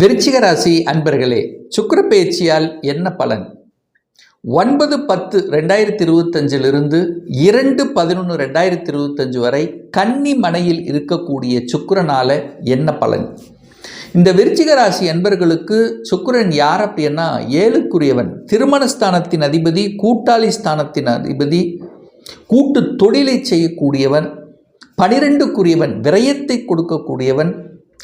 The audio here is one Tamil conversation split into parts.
விருச்சிக ராசி அன்பர்களே சுக்கிர பயிற்சியால் என்ன பலன்? ஒன்பது பத்து ரெண்டாயிரத்தி இருபத்தஞ்சிலிருந்து இரண்டு பதினொன்று ரெண்டாயிரத்தி இருபத்தஞ்சு வரை கன்னி மனையில் இருக்கக்கூடிய சுக்கிரனால என்ன பலன்? இந்த விருச்சிக ராசி அன்பர்களுக்கு சுக்கிரன் யார் அப்படின்னா ஏழுக்குரியவன் திருமணஸ்தானத்தின் அதிபதி கூட்டாளி ஸ்தானத்தின் அதிபதி கூட்டு தொழிலை செய்யக்கூடியவன் பனிரெண்டுக்குரியவன் விரயத்தை கொடுக்கக்கூடியவன்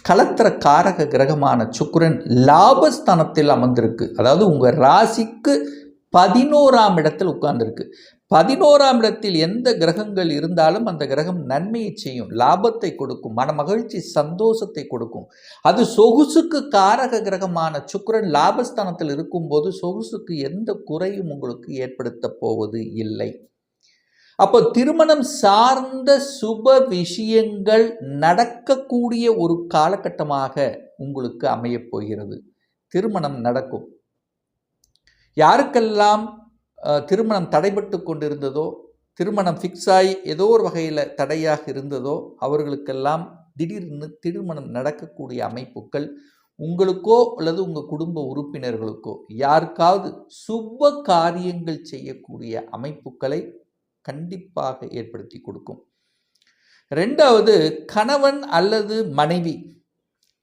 கலத்திர காரக கிரகமான சுக்கிரன் லாபஸ்தானத்தில் அமர்ந்திருக்கு. அதாவது உங்கள் ராசிக்கு பதினோராம் இடத்தில் உட்கார்ந்துருக்கு. பதினோராம் இடத்தில் எந்த கிரகங்கள் இருந்தாலும் அந்த கிரகம் நன்மையை செய்யும் லாபத்தை கொடுக்கும் மன மகிழ்ச்சி சந்தோஷத்தை கொடுக்கும். அது சொகுசுக்கு காரக கிரகமான சுக்கிரன் லாபஸ்தானத்தில் இருக்கும்போது சொகுசுக்கு எந்த குறையும் உங்களுக்கு ஏற்படுத்த போவது இல்லை. அப்போ திருமணம் சார்ந்த சுப விஷயங்கள் நடக்கக்கூடிய ஒரு காலகட்டமாக உங்களுக்கு அமையப் போகிறது. திருமணம் நடக்கும். யாருக்கெல்லாம் திருமணம் தடைபட்டு கொண்டிருந்ததோ திருமணம் ஃபிக்ஸ் ஆகி ஏதோ ஒரு வகையில் தடையாக இருந்ததோ அவர்களுக்கெல்லாம் திடீர்னு திருமணம் நடக்கக்கூடிய அமைப்புகள் உங்களுக்கோ அல்லது உங்கள் குடும்ப உறுப்பினர்களுக்கோ யாருக்காவது சுப காரியங்கள் செய்யக்கூடிய அமைப்புகளை கண்டிப்பாக ஏற்படுத்தி கொடுக்கும். ரெண்டாவது கணவன் அல்லது மனைவி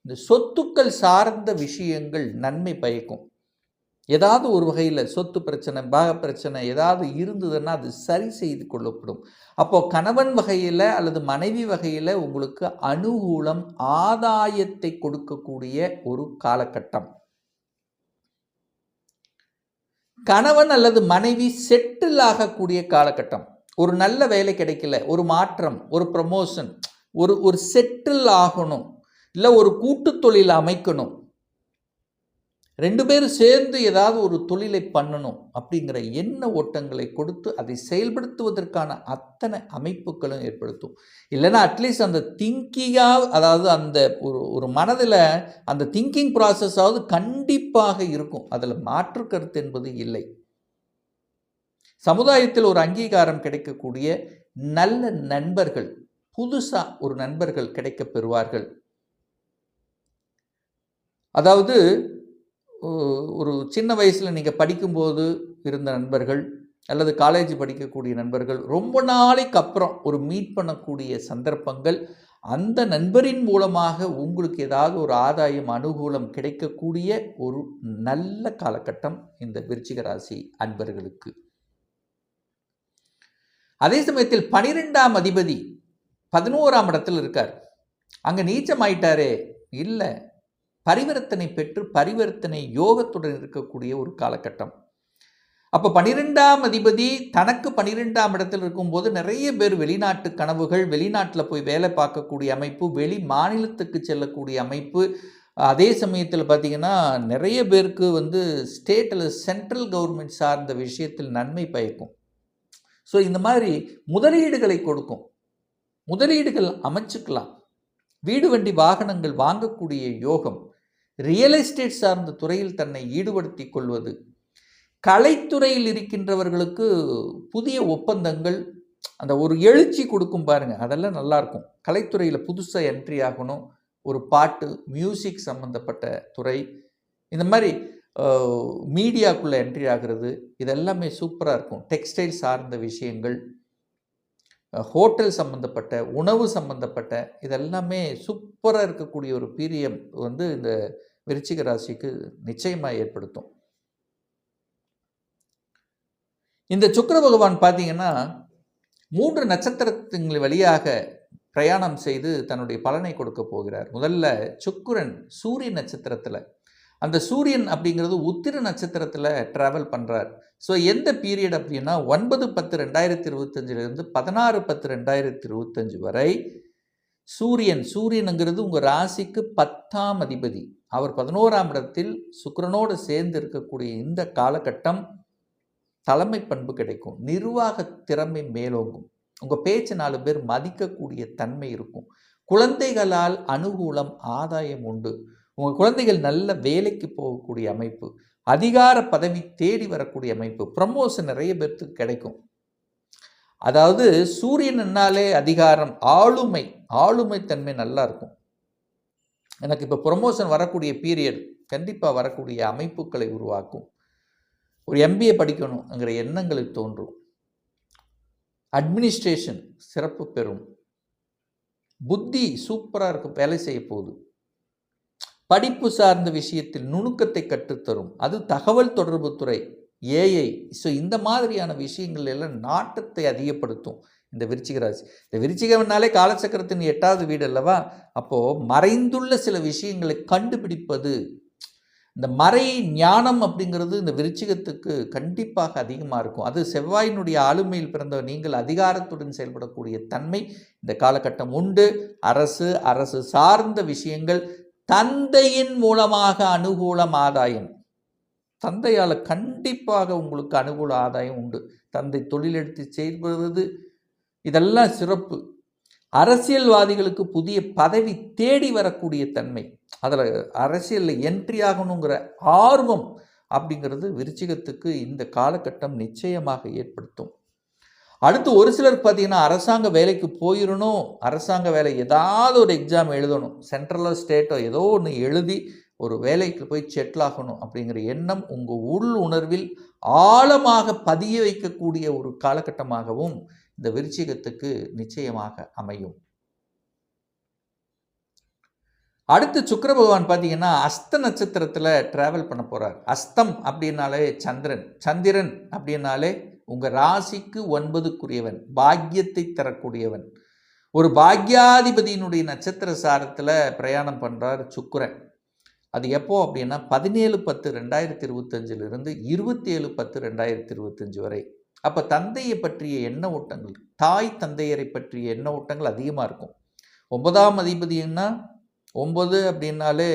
இந்த சொத்துக்கள் சார்ந்த விஷயங்கள் நன்மை பயக்கும். ஏதாவது ஒரு வகையில் சொத்து பிரச்சனை பாக பிரச்சனை ஏதாவது இருந்ததுன்னா அது சரி செய்து கொள்ளப்படும். அப்போது கணவன் வகையில் அல்லது மனைவி வகையில் உங்களுக்கு அனுகூலம் ஆதாயத்தை கொடுக்கக்கூடிய ஒரு காலகட்டம். கணவன் அல்லது மனைவி செட்டில் ஆகக்கூடிய காலகட்டம். ஒரு நல்ல வேலை கிடைக்கல ஒரு மாற்றம் ஒரு ப்ரமோஷன் ஒரு ஒரு செட்டில் ஆகணும் இல்லை ஒரு கூட்டு தொழில் அமைக்கணும். ரெண்டு பேரும் சேர்ந்து ஏதாவது ஒரு தொழிலை பண்ணணும் அப்படிங்கிற எண்ண ஓட்டங்களை கொடுத்து அதை செயல்படுத்துவதற்கான அத்தனை அமைப்புகளும் ஏற்படுத்தும். இல்லைன்னா அட்லீஸ்ட் அந்த திங்கிங்காக அதாவது அந்த ஒரு ஒரு மனதில் அந்த திங்கிங் ப்ராசஸாவது கண்டிப்பாக இருக்கும். அதில் மாற்று கருத்து என்பது இல்லை. சமுதாயத்தில் ஒரு அங்கீகாரம் கிடைக்கக்கூடிய நல்ல நண்பர்கள் புதுசாக ஒரு நண்பர்கள் கிடைக்க பெறுவார்கள். அதாவது ஒரு சின்ன வயசில் நீங்கள் படிக்கும்போது இருந்த நண்பர்கள் அல்லது காலேஜ் படிக்கக்கூடிய நண்பர்கள் ரொம்ப நாளைக்கு அப்புறம் ஒரு மீட் பண்ணக்கூடிய சந்தர்ப்பங்கள் அந்த நண்பரின் மூலமாக உங்களுக்கு ஏதாவது ஒரு ஆதாயம் அனுகூலம் கிடைக்கக்கூடிய ஒரு நல்ல காலகட்டம் இந்த விருச்சிக ராசி அன்பர்களுக்கு. அதே சமயத்தில் பனிரெண்டாம் அதிபதி பதினோராம் இடத்தில் இருக்கார். அங்கே நீச்சம் ஆயிட்டாரே இல்லை. பரிவர்த்தனை பெற்று பரிவர்த்தனை யோகத்துடன் இருக்கக்கூடிய ஒரு காலகட்டம். அப்போ பனிரெண்டாம் அதிபதி தனக்கு பனிரெண்டாம் இடத்தில் இருக்கும்போது நிறைய பேர் வெளிநாட்டு கனவுகள் வெளிநாட்டில் போய் வேலை பார்க்கக்கூடிய அமைப்பு வெளி மாநிலத்துக்கு செல்லக்கூடிய அமைப்பு. அதே சமயத்தில் பார்த்தீங்கன்னா நிறைய பேருக்கு வந்து ஸ்டேட்டில் சென்ட்ரல் கவர்மெண்ட் சார்ந்த விஷயத்தில் நன்மை பயக்கும். ஸோ இந்த மாதிரி முதலீடுகளை கொடுக்கும். முதலீடுகள் அமைச்சுக்கலாம். வீடு வண்டி வாகனங்கள் வாங்கக்கூடிய யோகம். ரியல் எஸ்டேட் சார்ந்த துறையில் தன்னை ஈடுபடுத்தி கொள்வது. கலைத்துறையில் இருக்கின்றவர்களுக்கு புதிய ஒப்பந்தங்கள். அந்த ஒரு எழுச்சி கொடுக்கும் பாருங்க அதெல்லாம் நல்லாயிருக்கும். கலைத்துறையில் புதுசாக என்ட்ரி ஆகணும். ஒரு பாட்டு மியூசிக் சம்மந்தப்பட்ட துறை. இந்த மாதிரி மீடியாக்குள்ளே என்ட்ரி ஆகிறது இதெல்லாமே சூப்பராக இருக்கும். டெக்ஸ்டைல் சார்ந்த விஷயங்கள் ஹோட்டல் சம்மந்தப்பட்ட உணவு சம்மந்தப்பட்ட இதெல்லாமே சூப்பராக இருக்கக்கூடிய ஒரு பீரியம் வந்து இந்த விருச்சிக ராசிக்கு நிச்சயமாக ஏற்படுத்தும். இந்த சுக்கர பகவான் பார்த்தீங்கன்னா மூன்று நட்சத்திரத்தின் வழியாக பிரயாணம் செய்து தன்னுடைய பலனை கொடுக்க போகிறார். முதல்ல சுக்குரன் சூரிய நட்சத்திரத்தில். அந்த சூரியன் அப்படிங்கிறது உத்திர நட்சத்திரத்தில் ட்ராவல் பண்ணுறார் ஸோ எந்த பீரியட் அப்படின்னா ஒன்பது பத்து ரெண்டாயிரத்தி இருபத்தஞ்சிலிருந்து பதினாறு பத்து ரெண்டாயிரத்தி இருபத்தஞ்சு வரை சூரியன் சூரியனுங்கிறது உங்கள் ராசிக்கு பத்தாம் அதிபதி. அவர் பதினோராம் இடத்தில் சுக்கரனோடு சேர்ந்து இருக்கக்கூடிய இந்த காலகட்டம் தலைமை பண்பு கிடைக்கும். நிர்வாக திறமை மேலோங்கும். உங்கள் பேச்சு நாலு பேர் மதிக்கக்கூடிய தன்மை இருக்கும். குழந்தைகளால் அனுகூலம் ஆதாயம் உண்டு. உங்கள் குழந்தைகள் நல்ல வேலைக்கு போகக்கூடிய அமைப்பு அதிகார பதவி தேடி வரக்கூடிய அமைப்பு ப்ரமோஷன் நிறைய பேர்த்துக்கு கிடைக்கும். அதாவது சூரியன்னாலே அதிகாரம் ஆளுமை ஆளுமை தன்மை நல்லா இருக்கும். எனக்கு இப்போ ப்ரொமோஷன் வரக்கூடிய பீரியட் கண்டிப்பாக வரக்கூடிய அமைப்புகளை உருவாக்கும். ஒரு எம்பிஏ படிக்கணுங்கிற எண்ணங்களை தோன்றும். அட்மினிஸ்ட்ரேஷன் சிறப்பு பெறும். புத்தி சூப்பராக இருக்கும் வேலை செய்ய போகுது படிப்பு சார்ந்த விஷயத்தில் நுணுக்கத்தை கற்றுத்தரும். அது தகவல் தொடர்பு துறை ஏஐ ஸோ இந்த மாதிரியான விஷயங்கள் எல்லாம் நாட்டத்தை அதிகப்படுத்தும். இந்த விருச்சிக ராசி. இந்த விருச்சிகம்னாலே காலச்சக்கரத்தின் எட்டாவது வீடு அல்லவா? அப்போது மறைந்துள்ள சில விஷயங்களை கண்டுபிடிப்பது இந்த மறை ஞானம் அப்படிங்கிறது இந்த விருச்சிகத்துக்கு கண்டிப்பாக அதிகமாக இருக்கும். அது செவ்வாயினுடைய ஆளுமையில் பிறந்த நீங்கள் அதிகாரத்துடன் செயல்படக்கூடிய தன்மை இந்த காலகட்டம் உண்டு. அரசு அரசு சார்ந்த விஷயங்கள் தந்தையின் மூலமாக அனுகூலம் ஆதாயம். தந்தையால் கண்டிப்பாக உங்களுக்கு அனுகூல ஆதாயம் உண்டு. தந்தை தொழிலெடுத்து செயல்படுவது இதெல்லாம் சிறப்பு. அரசியல்வாதிகளுக்கு புதிய பதவி தேடி வரக்கூடிய தன்மை. அதில் அரசியலில் என்ட்ரி ஆகணுங்கிற ஆர்வம் அப்படிங்கிறது விருச்சிகத்துக்கு இந்த காலகட்டம் நிச்சயமாக ஏற்படுத்தும். அடுத்து ஒரு சிலர் பார்த்தீங்கன்னா அரசாங்க வேலைக்கு போயிடணும் அரசாங்க வேலை ஏதாவது ஒரு எக்ஸாம் எழுதணும். சென்ட்ரலோ ஸ்டேட்டோ ஏதோ ஒன்று எழுதி ஒரு வேலைக்கு போய் செட்டில் ஆகணும் அப்படிங்கிற எண்ணம் உங்கள் உள் உணர்வில் ஆழமாக பதிய வைக்கக்கூடிய ஒரு காலகட்டமாகவும் இந்த விருச்சிகத்துக்கு நிச்சயமாக அமையும். அடுத்து சுக்கர பகவான் பார்த்தீங்கன்னா அஸ்த நட்சத்திரத்தில் ட்ராவல் பண்ண போகிறார் அஸ்தம் அப்படின்னாலே சந்திரன். சந்திரன் அப்படின்னாலே உங்கள் ராசிக்கு ஒன்பதுக்குரியவன் பாக்கியத்தை தரக்கூடியவன். ஒரு பாக்யாதிபதியினுடைய நட்சத்திர சாரத்தில் பிரயாணம் பண்ணுறார் சுக்கரன். அது எப்போ அப்படின்னா பதினேழு பத்து ரெண்டாயிரத்தி இருபத்தஞ்சிலிருந்து இருபத்தி ஏழு பத்து ரெண்டாயிரத்தி இருபத்தஞ்சு வரை. அப்போ தந்தையை பற்றிய எண்ண ஓட்டங்கள் தாய் தந்தையரை பற்றிய எண்ண ஓட்டங்கள் அதிகமாக இருக்கும். ஒன்பதாம் அதிபதினா ஒம்பது அப்படின்னாலே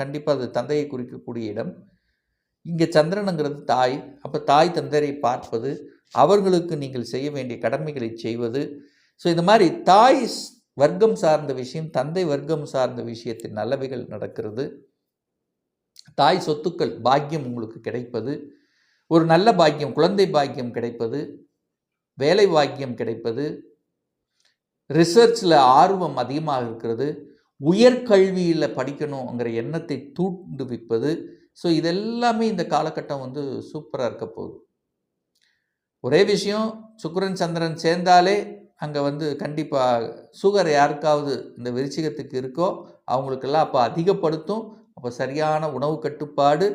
கண்டிப்பாக அது தந்தையை குறிக்கக்கூடிய இடம். இங்கே சந்திரனுங்கிறது தாய். அப்போ தாய் தந்தையரை பார்ப்பது அவர்களுக்கு நீங்கள் செய்ய வேண்டிய கடமைகளை செய்வது. ஸோ இந்த மாதிரி தாய் வர்க்கம் சார்ந்த விஷயம் தந்தை வர்க்கம் சார்ந்த விஷயத்தின் நல்லவைகள் நடக்கிறது. தாய் சொத்துக்கள் பாக்கியம் உங்களுக்கு கிடைப்பது. ஒரு நல்ல பாக்கியம் குழந்தை பாக்கியம் கிடைப்பது. வேலை பாக்கியம் கிடைப்பது. ரிசர்ச்சில் ஆர்வம் அதிகமாக இருக்கிறது. உயர்கல்வியில் படிக்கணுங்கிற எண்ணத்தை தூண்டுவிப்பது. ஸோ இதெல்லாமே இந்த காலகட்டம் வந்து சூப்பராக இருக்க போகுது. ஒரே விஷயம் சுக்கரன் சந்திரன் சேர்ந்தாலே அங்கே வந்து கண்டிப்பாக சுகர் யாருக்காவது இந்த விருச்சிகத்துக்கு இருக்கோ அவங்களுக்கெல்லாம் அப்போ அதிகப்படுத்தும். அப்போ சரியான உணவு கட்டுப்பாடு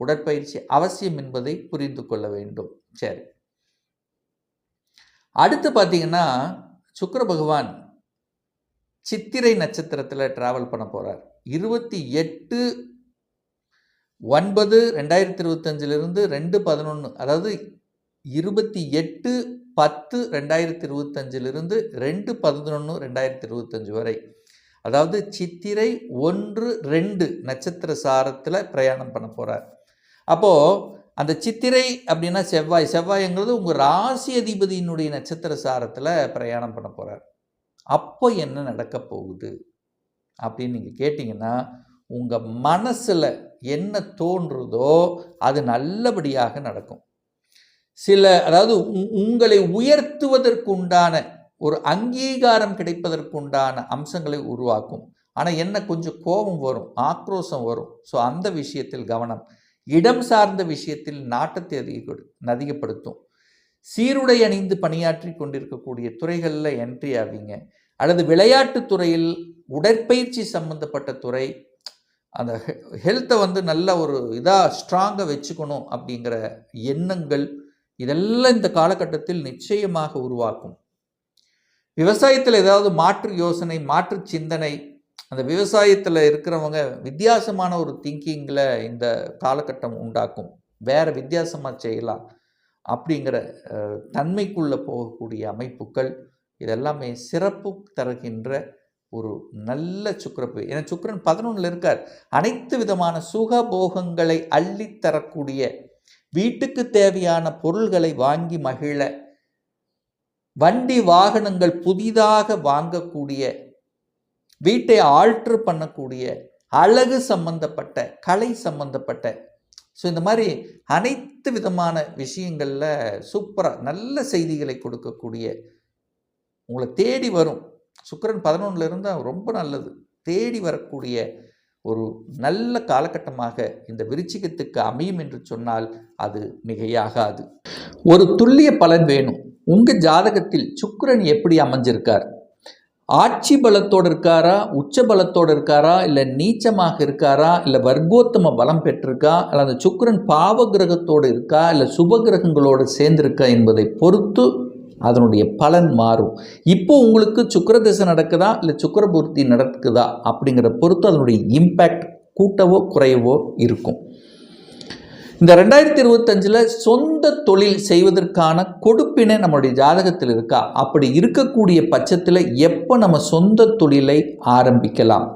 உடற்பயிற்சி அவசியம் என்பதை புரிந்து கொள்ள வேண்டும். சரி. அடுத்து பார்த்தீங்கன்னா சுக்கர பகவான் சித்திரை நட்சத்திரத்தில் ட்ராவல் பண்ண போகிறார் இருபத்தி எட்டு ஒன்பது ரெண்டாயிரத்தி இருபத்தஞ்சிலிருந்து ரெண்டு பதினொன்று அதாவது இருபத்தி எட்டு பத்து ரெண்டாயிரத்தி இருபத்தஞ்சிலிருந்து ரெண்டு பதினொன்று ரெண்டாயிரத்தி இருபத்தஞ்சு வரை. அதாவது சித்திரை ஒன்று ரெண்டு நட்சத்திர சாரத்தில் பிரயாணம் பண்ண போகிறார் அப்போது அந்த சித்திரை அப்படின்னா செவ்வாய். செவ்வாய்ங்கிறது உங்கள் ராசி அதிபதியினுடைய நட்சத்திர சாரத்தில் பிரயாணம் பண்ண போகிறார் அப்போ என்ன நடக்க போகுது? அப்படின்னு நீங்கள் கேட்டிங்கன்னா உங்கள் மனசில் என்ன தோன்றுதோ அது நல்லபடியாக நடக்கும். சில அதாவது உங்களை உயர்த்துவதற்கு உண்டான ஒரு அங்கீகாரம் கிடைப்பதற்குண்டான அம்சங்களை உருவாக்கும். ஆனால் என்ன கொஞ்சம் கோபம் வரும் ஆக்ரோஷம் வரும். ஸோ அந்த விஷயத்தில் கவனம். இடம் சார்ந்த விஷயத்தில் நாட்டத்தை அதிக அதிகப்படுத்தும். சீருடை அணிந்து பணியாற்றி கொண்டிருக்கக்கூடிய துறைகளில் என்ட்ரி ஆவீங்க. அல்லது விளையாட்டு துறையில் உடற்பயிற்சி சம்பந்தப்பட்ட துறை அந்த ஹெல்த்தை வந்து நல்ல ஒரு இதாக ஸ்ட்ராங்காக வச்சுக்கணும் அப்படிங்கிற எண்ணங்கள் இதெல்லாம் இந்த காலகட்டத்தில் நிச்சயமாக உருவாக்கும். விவசாயத்தில் ஏதாவது மாற்று யோசனை மாற்று சிந்தனை அந்த விவசாயத்தில் இருக்கிறவங்க வித்தியாசமான ஒரு திங்கிங்கில் இந்த காலகட்டம் உண்டாக்கும். வேறு வித்தியாசமாக செய்யலாம் அப்படிங்கிற தன்மைக்குள்ளே போகக்கூடிய அமைப்புகள் இதெல்லாமே சிறப்பு தருகின்ற ஒரு நல்ல சுக்கரப்பு. ஏன்னா சுக்கரன் பதினொன்றில் இருக்கார். அனைத்து விதமான சுகபோகங்களை அள்ளித்தரக்கூடிய வீட்டுக்கு தேவையான பொருள்களை வாங்கி மகிழ வண்டி வாகனங்கள் புதிதாக வாங்கக்கூடிய வீட்டை ஆல்ட்ரு பண்ணக்கூடிய அழகு சம்பந்தப்பட்ட கலை சம்பந்தப்பட்ட. ஸோ இந்த மாதிரி அனைத்து விதமான விஷயங்களில் சூப்பராக நல்ல செய்திகளை கொடுக்கக்கூடிய உங்களை தேடி வரும். சுக்கரன் பதினொன்றில் ரொம்ப நல்லது. தேடி வரக்கூடிய ஒரு நல்ல காலகட்டமாக இந்த விருச்சிகத்துக்கு அமையும் என்று சொன்னால் அது மிகையாகாது. ஒரு துல்லிய பலன் வேணும். உங்கள் ஜாதகத்தில் சுக்கிரன் எப்படி அமைஞ்சிருக்கார்? ஆட்சி பலத்தோடு இருக்காரா? உச்ச பலத்தோடு இருக்காரா? இல்லை நீச்சமாக இருக்காரா? இல்லை வர்க்கோத்தம பலம் பெற்றிருக்கா? இல்லை அந்த சுக்கிரன் பாவ கிரகத்தோடு இருக்கா? இல்லை சுப கிரகங்களோடு சேர்ந்திருக்கா என்பதை பொறுத்து அதனுடைய பலன் மாறும். இப்போ உங்களுக்கு சுக்கர திசை நடக்குதா? இல்லை சுக்கரபூர்த்தி நடக்குதா? அப்படிங்கிற பொறுத்து அதனுடைய இம்பேக்ட் கூட்டவோ குறையவோ இருக்கும். இந்த ரெண்டாயிரத்தி இருபத்தஞ்சில் சொந்த தொழில் செய்வதற்கான கொடுப்பினை நம்மளுடைய ஜாதகத்தில் இருக்கா? அப்படி இருக்கக்கூடிய பட்சத்தில் எப்போ நம்ம சொந்த தொழிலை ஆரம்பிக்கலாம்?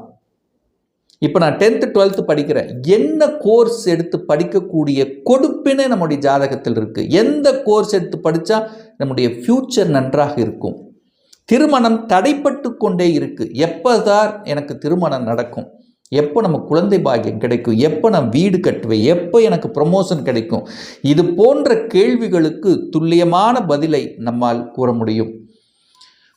இப்போ நான் டென்த்து டுவெல்த்து படிக்கிறேன். என்ன கோர்ஸ் எடுத்து படிக்கக்கூடிய கொடுப்பினை நம்முடைய ஜாதகத்தில் இருக்குது எந்த கோர்ஸ் எடுத்து படித்தா நம்முடைய ஃப்யூச்சர் நன்றாக இருக்கும்? திருமணம் தடைப்பட்டு கொண்டே இருக்குது எப்போதான் எனக்கு திருமணம் நடக்கும்? எப்போ நம்ம குழந்தை பாக்கியம் கிடைக்கும்? எப்போ நான் வீடு கட்டுவேன்? எப்போ எனக்கு ப்ரமோஷன் கிடைக்கும்? இது போன்ற கேள்விகளுக்கு துல்லியமான பதிலை நம்மால் கூற முடியும்.